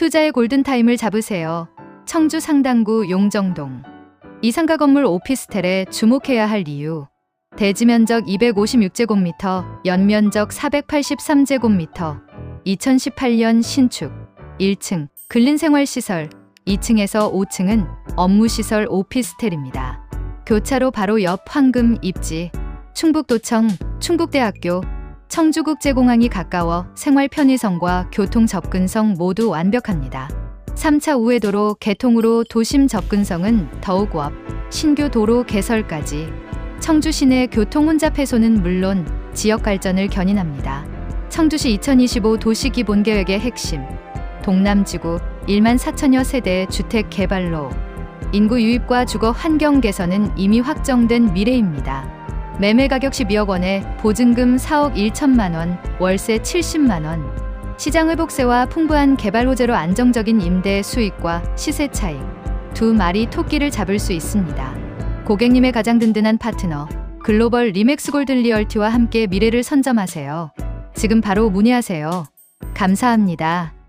투자의 골든타임을 잡으세요. 청주 상당구 용정동. 이 상가 건물 오피스텔에 주목해야 할 이유. 대지 면적 256제곱미터, 연면적 483제곱미터, 2018년 신축, 1층, 근린생활시설, 2층에서 5층은 업무시설 오피스텔입니다. 교차로 바로 옆 황금 입지, 충북도청, 충북대학교, 청주 국제공항이 가까워 생활 편의성과 교통 접근성 모두 완벽합니다. 3차 우회도로 개통으로 도심 접근성은 더욱 업, 신규 도로 개설까지 청주 시내 교통 혼잡 해소는 물론 지역 발전을 견인합니다. 청주시 2025 도시기본계획의 핵심 동남지구 1만 4천여 세대 주택 개발로 인구 유입과 주거 환경 개선은 이미 확정된 미래입니다. 매매 가격 12억 원에 보증금 4억 1천만 원, 월세 70만 원. 시장 회복세와 풍부한 개발 호재로 안정적인 임대 수익과 시세 차익. 두 마리 토끼를 잡을 수 있습니다. 고객님의 가장 든든한 파트너 글로벌 리맥스 골든 리얼티와 함께 미래를 선점하세요. 지금 바로 문의하세요. 감사합니다.